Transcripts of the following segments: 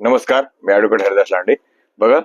नमस्कार मी ॲडव्होकेट हरिदास लांडे. बघा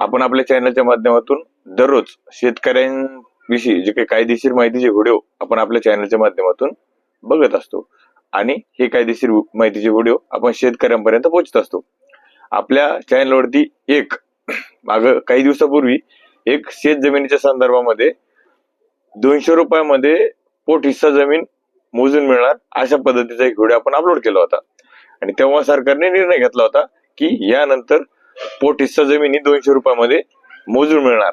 आपण आपल्या चॅनलच्या माध्यमातून दररोज शेतकऱ्यांविषयी जे काही कायदेशीर माहितीचे व्हिडिओ आपण आपल्या चॅनलच्या माध्यमातून बघत असतो आणि हे कायदेशीर माहितीचे व्हिडिओ आपण शेतकऱ्यांपर्यंत पोहोचत असतो. आपल्या चॅनलवरती एक माग काही दिवसापूर्वी एक शेत जमिनीच्या संदर्भामध्ये दोनशे रुपयामध्ये पोट हिस्सा जमीन मोजून मिळणार अशा पद्धतीचा एक व्हिडिओ आपण अपलोड केला होता. आणि तेव्हा सरकारने निर्णय घेतला होता की यानंतर पोट हिस्सा जमिनी दोनशे रुपयामध्ये मोजून मिळणार.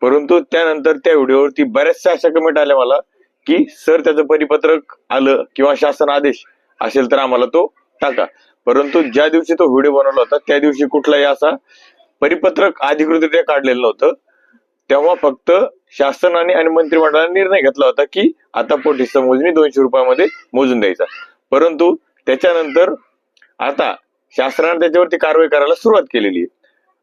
परंतु त्यानंतर त्या व्हिडिओवरती बऱ्याचशा अशा कमेंट आल्या मला की सर त्याचं परिपत्रक आलं किंवा शासन आदेश असेल तर आम्हाला तो टाका. परंतु ज्या दिवशी तो व्हिडिओ बनवला होता त्या दिवशी कुठलाही असा परिपत्रक अधिकृतरित्या काढलेलं नव्हतं. तेव्हा फक्त शासनाने आणि मंत्रिमंडळाने निर्णय घेतला होता की आता पोट हिस्सा मोजणी दोनशे रुपयामध्ये मोजून द्यायचा. परंतु त्याच्यानंतर आता शासनाने त्याच्यावरती कारवाई करायला सुरुवात केलेली आहे.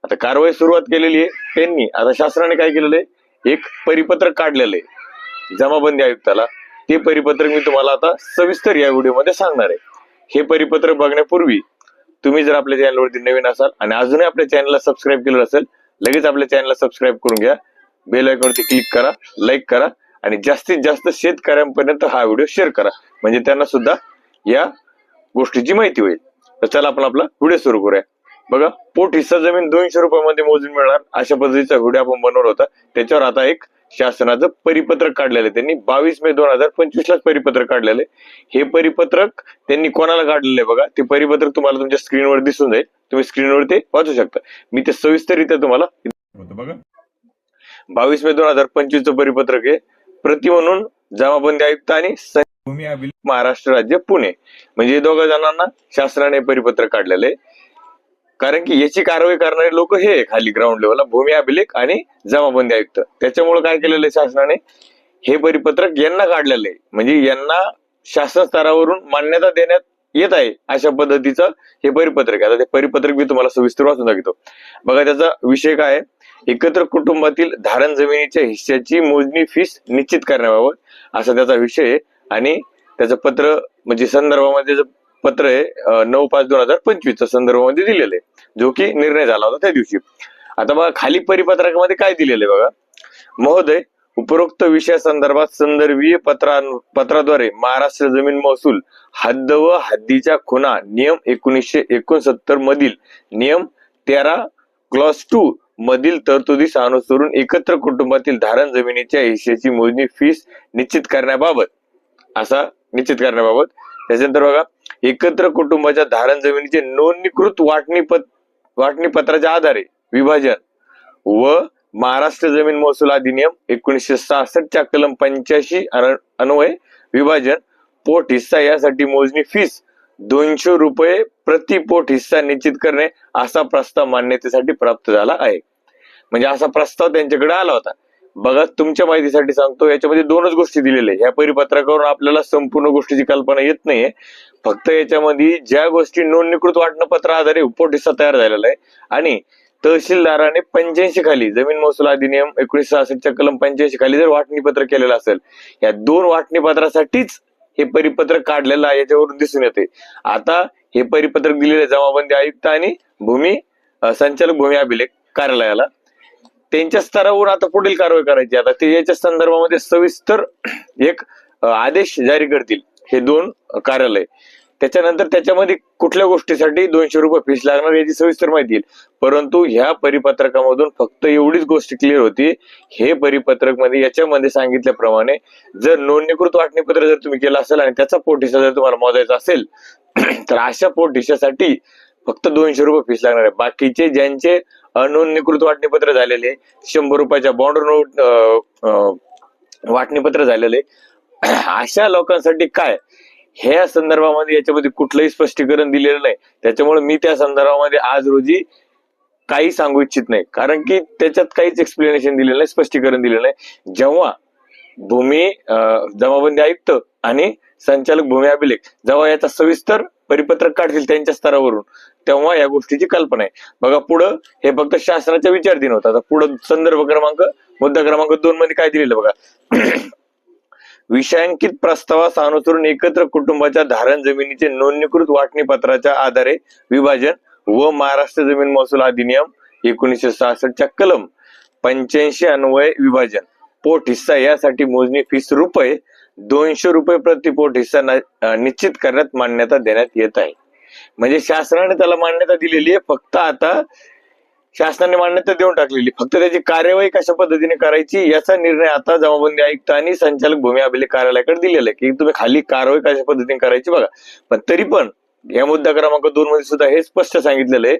आता कारवाई सुरुवात केलेली आहे त्यांनी आता शासनाने काय केलेलं आहे? एक परिपत्रक काढलेलं आहे जमाबंदी आयुक्ताला. ते परिपत्रक मी तुम्हाला आता सविस्तर या व्हिडिओमध्ये सांगणार आहे. हे परिपत्रक बघण्यापूर्वी तुम्ही जर आपल्या चॅनलवरती नवीन असाल आणि अजूनही आपल्या चॅनलला सबस्क्राईब केलं असेल लगेच आपल्या चॅनलला सबस्क्राईब करून घ्या. बेल आयकॉनवरती क्लिक करा लाईक करा आणि जास्तीत जास्त शेतकऱ्यांपर्यंत हा व्हिडिओ शेअर करा. म्हणजे त्यांना सुद्धा या गोष्टीची माहिती होईल. तर चला आपण आपला व्हिडिओ सुरू करूया. बघा पोट हिस्सा जमीन दोनशे रुपयामध्ये मोजून मिळणार अशा पद्धतीचा व्हिडिओ आपण बनवला होता. त्याच्यावर आता एक शासनाचं परिपत्रक काढलेलं आहे. त्यांनी बावीस मे दोन हजार पंचवीस लाच परिपत्रक काढलेलं आहे. हे परिपत्रक त्यांनी कोणाला काढलेलं आहे बघा? ते परिपत्रक तुम्हाला तुमच्या स्क्रीनवर दिसून जाईल. तुम्ही स्क्रीनवर ते वाचू शकता. मी ते सविस्तररित्या तुम्हाला बघा. बावीस मे दोन हजार पंचवीस चं परिपत्रक आहे. प्रति म्हणून जमाबंदी आयुक्त आणि भूमी अभिलेख महाराष्ट्र राज्य पुणे. म्हणजे दोघा जणांना शासनाने परिपत्रक काढलेलं आहे. कारण की याची कारवाई करणारे लोक हे खाली ग्राउंड लेवलला भूमी अभिलेख आणि जमाबंदी आयुक्त. त्याच्यामुळे काय केलेलं आहे शासनाने? हे परिपत्रक यांना काढलेलं आहे. म्हणजे यांना शासन स्तरावरून मान्यता देण्यात येत आहे अशा पद्धतीचं हे परिपत्रक आहे. आता ते परिपत्रक मी तुम्हाला सविस्तर वाचून दाखवतो. बघा त्याचा विषय काय एकत्र कुटुंबातील धारण जमिनीच्या हिश्श्याची मोजणी फीस निश्चित करण्याबाबत असा त्याचा विषय आहे. आणि त्याचं पत्र म्हणजे संदर्भामध्ये पत्र आहे नऊ पाच दोन हजार पंचवीसच्या संदर्भामध्ये दिलेलं आहे. जो की निर्णय झाला होता त्या दिवशी. आता बघा खाली परिपत्रकामध्ये काय दिलेलं आहे बघा? महोदय उपरोक्त विषया संदर्भात संदर्भीय पत्रा पत्राद्वारे महाराष्ट्र जमीन महसूल हद्द व हद्दीच्या खुणा नियम एकोणीसशे एकोणसत्तर मधील नियम तेरा क्लॉस टू मधील तरतुदीस अनुसरून एकत्र कुटुंबातील धारण जमिनीच्या हिश्याची मोजणी फीस निश्चित करण्याबाबत असा निश्चित करण्याबाबत. त्याच्यानंतर बघा एकत्र कुटुंबाच्या धारण जमिनीचे नोंदणीकृत वाटणी पत वाटणी पत्राच्या आधारे विभाजन व महाराष्ट्र जमीन महसूल अधिनियम एकोणीसशे सहासष्टच्या कलम पंच्याऐंशी अन्वय विभाजन पोट हिस्सा यासाठी मोजणी फीस दोनशे रुपये प्रति पोट हिस्सा निश्चित करणे असा प्रस्ताव मान्यतेसाठी प्राप्त झाला आहे. म्हणजे असा प्रस्ताव त्यांच्याकडे आला होता. बघा तुमच्या माहितीसाठी सांगतो याच्यामध्ये दोनच गोष्टी दिलेल्या ह्या या परिपत्रकावरून आपल्याला संपूर्ण गोष्टीची कल्पना येत नाहीये. फक्त याच्यामध्ये ज्या गोष्टी नोंदणीकृत वाटणपत्र आधारे पोट हिस्सा तयार झालेला आहे. आणि तहसीलदाराने पंच्याऐंशी खाली जमीन महसूल अधिनियम एकोणीसशे सहासष्टच्या कलम पंच्याऐंशी खाली जर वाटणीपत्र केलेलं असेल या दोन वाटणीपत्रासाठीच हे परिपत्रक काढलेलं आहे याच्यावरून दिसून येते आता हे परिपत्रक दिलेले जमाबंदी आयुक्त आणि भूमी संचालक भूमी अभिलेख कार्यालयाला. त्यांच्या स्तरावर आता पुढील कारवाई करायची. आता ते याच्या संदर्भामध्ये सविस्तर एक आदेश जारी करतील हे दोन कार्यालय. त्याच्यानंतर त्याच्यामध्ये कुठल्या गोष्टीसाठी दोनशे रुपये फीस लागणार याची सविस्तर माहिती येईल. परंतु ह्या परिपत्रकामधून फक्त एवढीच गोष्ट क्लिअर होती. हे परिपत्रकमध्ये याच्यामध्ये सांगितल्याप्रमाणे जर नोंदणीकृत वाटणीपत्र जर तुम्ही केलं असेल आणि त्याचा पोटिसा जर तुम्हाला मोजायचा असेल तर अशा पोटिशासाठी फक्त दोनशे रुपये फीस लागणार आहे. बाकीचे ज्यांचे अनोंदणीकृत वाटणीपत्र झालेले शंभर रुपयाच्या बॉन्ड नोट अं, वाटणीपत्र झालेले. अशा लोकांसाठी काय? ह्या संदर्भामध्ये याच्यामध्ये कुठलंही स्पष्टीकरण दिलेलं नाही. त्याच्यामुळे मी त्या संदर्भामध्ये आज रोजी काही सांगू इच्छित नाही. कारण की त्याच्यात काहीच एक्सप्लेनेशन दिलेलं नाही स्पष्टीकरण दिलेलं नाही. जेव्हा भूमी जमाबंदी आयुक्त आणि संचालक भूमी अभिलेख. जेव्हा याचा सविस्तर परिपत्रक काढतील त्यांच्या स्तरावरून तेव्हा या गोष्टीची कल्पना आहे. बघा पुढं हे फक्त शासनाच्या विचारधीन दिन आता पुढं संदर्भ क्रमांक मुद्दा क्रमांक दोन मध्ये काय दिलेलं बघा. विषयांकित प्रस्तावास अनुसरून एकत्र कुटुंबाच्या धारण जमिनीचे नोंदणीकृत वाटणी पत्राच्या आधारे विभाजन व महाराष्ट्र जमीन महसूल अधिनियम एकोणीसशे सहासष्टच्या कलम पंच्याऐंशी अन्वय विभाजन. पोट हिस्सा यासाठी मोजणी फीस रुपये दोनशे रुपये प्रतिपोट हिस्सा निश्चित करण्यात मान्यता देण्यात येत आहे. म्हणजे शासनाने त्याला मान्यता दिलेली आहे फक्त आता शासनाने मान्यता देऊन टाकलेली फक्त त्याची कार्यवाही कशा पद्धतीने करायची याचा निर्णय आता जमाबंदी आयुक्त आणि संचालक भूमी अभिलेख कार्यालयाकडे दिलेला आहे. की तुम्ही खाली कारवाई कशा पद्धतीने करायची बघा. पण तरी पण या मुद्दा क्रमांक दोन मध्ये सुद्धा हे स्पष्ट सांगितलेलं आहे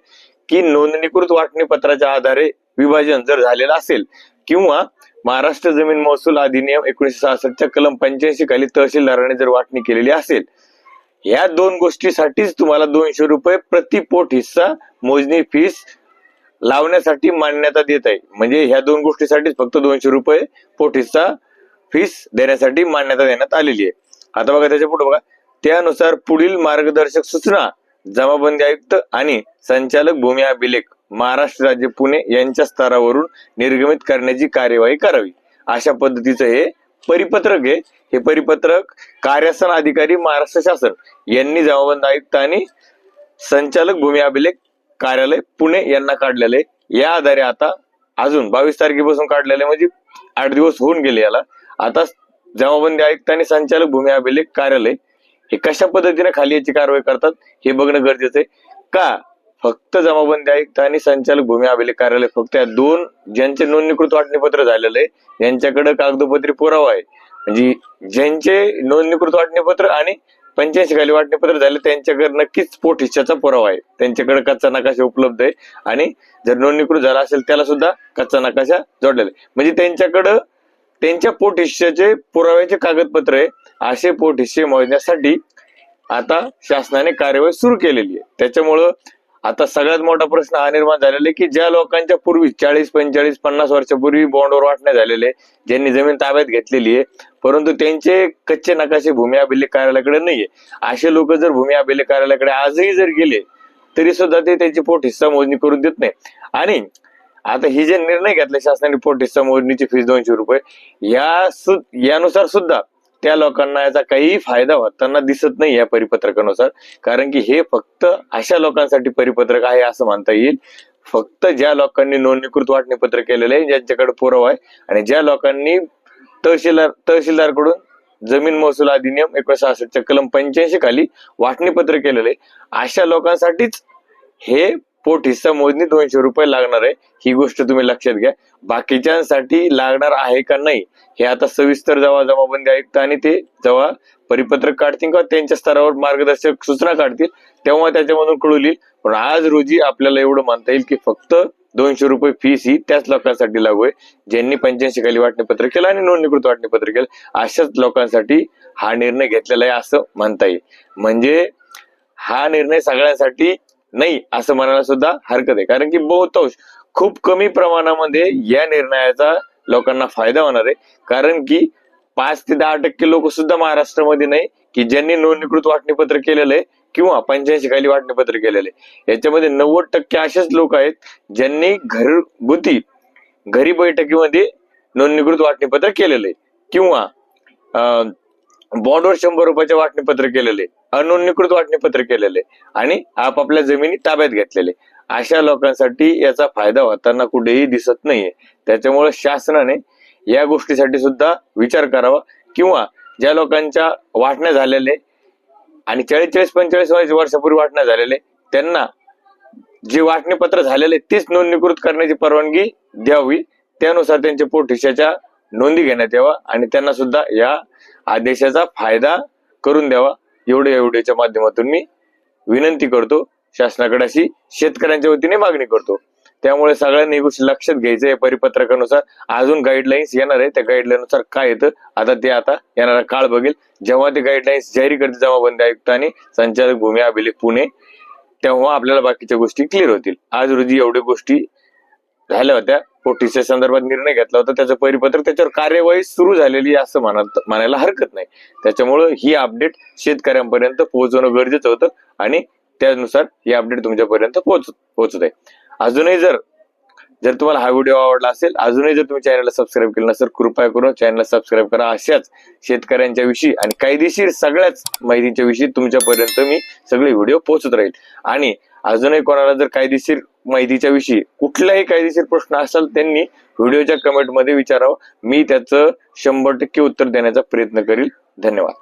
की नोंदणीकृत वाटणी पत्राच्या आधारे विभाजन जर झालेलं असेल किंवा महाराष्ट्र जमीन महसूल अधिनियम एकोणीशे सहासष्टच्या कलम पंच्याऐंशी खाली तहसीलदाराने जर वाटणी केलेली असेल या दोन गोष्टीसाठीच तुम्हाला दोनशे रुपये प्रति पोट हिस्सा मोजणी फीस लावण्यासाठी मान्यता देत आहे म्हणजे ह्या दोन गोष्टीसाठीच फक्त दोनशे रुपये पोट हिस्सा फीस देण्यासाठी मान्यता देण्यात आलेली आहे. आता बघा त्याच्या पुढे बघा. त्यानुसार पुढील मार्गदर्शक सूचना जमाबंदी आयुक्त आणि संचालक भूमी अभिलेख महाराष्ट्र राज्य पुणे यांच्या स्तरावरून निर्गमित करण्याची कार्यवाही करावी. अशा पद्धतीचं हे परिपत्रक आहे. हे परिपत्रक कार्यासन अधिकारी महाराष्ट्र शासन यांनी जमाबंद आयुक्त आणि संचालक भूमी अभिलेख कार्यालय पुणे यांना काढलेले या आधारे आता अजून बावीस तारखेपासून काढलेले म्हणजे आठ दिवस होऊन गेले याला. आता जमाबंदी आयुक्त आणि संचालक भूमी अभिलेख कार्यालय हे कशा पद्धतीने खाली याची कारवाई करतात हे बघणं गरजेचं आहे. का? फक्त जमाबंदी आयुक्त आणि संचालक भूमी अभिलेख कार्यालय फक्त या दोन ज्यांचे नोंदणीकृत वाटणीपत्र झालेलं आहे यांच्याकडे कागदोपत्री पुरावा आहे. म्हणजे ज्यांचे नोंदणीकृत वाटणीपत्र आणि पंच्याऐंशी खाली वाटणीपत्र झाले त्यांच्याकडे नक्कीच पोट हिश्श्याचा पुरावा आहे. त्यांच्याकडे कच्चा नकाशा उपलब्ध आहे आणि जर नोंदणीकृत झाला असेल त्याला सुद्धा कच्चा नकाशा जोडलेला आहे. म्हणजे त्यांच्याकडं त्यांच्या पोट हिश्श्याचे पुराव्याचे कागदपत्र आहे असे पोट हिस्से मोजण्यासाठी आता शासनाने कार्यवाही सुरू केलेली आहे. त्याच्यामुळं आता सगळ्यात मोठा प्रश्न हा निर्माण झालेला आहे की ज्या लोकांच्या पूर्वी चाळीस पंचेचाळीस पन्नास वर्षापूर्वी बॉन्डवर वाटण्या झालेले ज्यांनी जमीन ताब्यात घेतलेली आहे परंतु त्यांचे कच्चे नकाशे भूमी अभिलेख कार्यालयाकडे नाहीये. असे लोक जर भूमी अभिलेख कार्यालयाकडे आजही जर गेले तरी सुद्धा ते त्यांची पोट हिस्सा मोजणी करून देत नाही. आणि आता ही जे निर्णय घेतला शासनाने पोटीसच्या मोजणीची फीस दोनशे रुपये या सु यानुसार सुद्धा त्या लोकांना याचा काही फायदा होताना दिसत नाही या परिपत्रकानुसार. कारण की हे फक्त अशा लोकांसाठी परिपत्रक आहे असं म्हणता येईल. फक्त ज्या लोकांनी नोंदणीकृत वाटणीपत्र केलेलं आहे ज्यांच्याकडे पुरावा आहे आणि ज्या लोकांनी तहसीलदार तहसीलदारकडून जमीन महसूल अधिनियम एकोणीशे सहासष्टच्या कलम पंच्याऐंशी खाली वाटणीपत्र केलेलं आहे अशा लोकांसाठीच हे पोट हिस्सा मोजणी दोनशे रुपये लागणार आहे. ही गोष्ट तुम्ही लक्षात घ्या. बाकीच्यांसाठी लागणार आहे का नाही हे आता सविस्तर जेव्हा जमाबंदी आयुक्त आणि ते जेव्हा परिपत्रक काढतील किंवा त्यांच्या स्तरावर मार्गदर्शक सूचना काढतील तेव्हा त्याच्यामधून कळून येईल. पण आज रोजी आपल्याला एवढं मानता येईल की फक्त दोनशे रुपये फीस ही त्याच लोकांसाठी लागू आहे. ज्यांनी पंच्याऐंशी खाली वाटणीपत्र केलं आणि नोंदणीकृत वाटणीपत्र केलं अशाच लोकांसाठी हा निर्णय घेतलेला आहे असं म्हणता येईल. म्हणजे हा निर्णय सगळ्यांसाठी नाही असं म्हणायला सुद्धा हरकत आहे. कारण की बहुतांश खूप कमी प्रमाणामध्ये या निर्णयाचा लोकांना फायदा होणार आहे. कारण की पाच ते दहा टक्के लोक सुद्धा महाराष्ट्रामध्ये नाही की ज्यांनी नोंदणीकृत वाटणीपत्र केलेलं आहे किंवा पंच्याऐंशी खाली वाटणीपत्र केलेलं आहे. याच्यामध्ये नव्वद टक्के असेच लोक आहेत ज्यांनी घरगुती घरी बैठकीमध्ये नोंदणीकृत वाटणीपत्र केलेलं आहे. किंवा अं, बॉन्डवर शंभर रुपयाचे वाटणीपत्र केलेले अनोंदणीकृत वाटणीपत्र केलेले आणि आपापल्या जमिनी ताब्यात घेतलेले. अशा लोकांसाठी याचा फायदा होताना कुठेही दिसत नाहीये. त्याच्यामुळे शासनाने या गोष्टीसाठी सुद्धा विचार करावा किंवा ज्या लोकांच्या वाटण्या झालेले आणि चाळीस चाळीस पंचेचाळीस वर्षापूर्वी वाटण्या झालेले त्यांना जे वाटणीपत्र झालेले तेच नोंदणीकृत करण्याची परवानगी द्यावी. त्यानुसार त्यांच्या पोट नोंदी घेण्यात यावा आणि त्यांना सुद्धा या आदेशाचा फायदा करून द्यावा. एवढे या व्हिडिओच्या माध्यमातून मी विनंती करतो शासनाकडे अशी शेतकऱ्यांच्या वतीने मागणी करतो. त्यामुळे सगळ्यांनी गोष्टी लक्षात घ्यायचं या परिपत्रकानुसार अजून गाईडलाईन्स येणार आहे. त्या गाईडलाईनुसार काय येतं आता ते आता येणारा काळ बघेल. जेव्हा ते गाईडलाईन्स जाहीर करते जमाबंदी आयुक्त आणि संचालक भूमी अभिलेख पुणे तेव्हा आपल्याला बाकीच्या गोष्टी क्लिअर होतील. आज रोजी एवढ्या गोष्टी झाल्या होत्या. पोटीच्या संदर्भात निर्णय घेतला होता. त्याचं परिपत्रक त्याच्यावर कार्यवाही सुरू झालेली असं म्हणत म्हणायला हरकत नाही. त्याच्यामुळं ही अपडेट शेतकऱ्यांपर्यंत पोहोचवणं गरजेचं होतं आणि त्यानुसार ही अपडेट तुमच्यापर्यंत पोहोच पोहोचत आहे. अजूनही जर जर तुम्हाला हा व्हिडिओ आवडला असेल अजूनही जर तुम्ही चॅनलला सबस्क्राईब केलं नसेल कृपया करून चॅनलला सबस्क्राईब करा. अशाच शेतकऱ्यांच्या विषयी आणि कायदेशीर सगळ्याच माहितीच्या विषयी तुमच्यापर्यंत मी सगळे व्हिडिओ पोहोचत राहील. आणि अजूनही कोणाला जर कायदेशीर माहितीच्या विषयी कुठलाही कायदेशीर प्रश्न असेल त्यांनी व्हिडिओच्या कमेंटमध्ये विचारावं. मी त्याचं शंभर टक्के उत्तर देण्याचा प्रयत्न करील. धन्यवाद.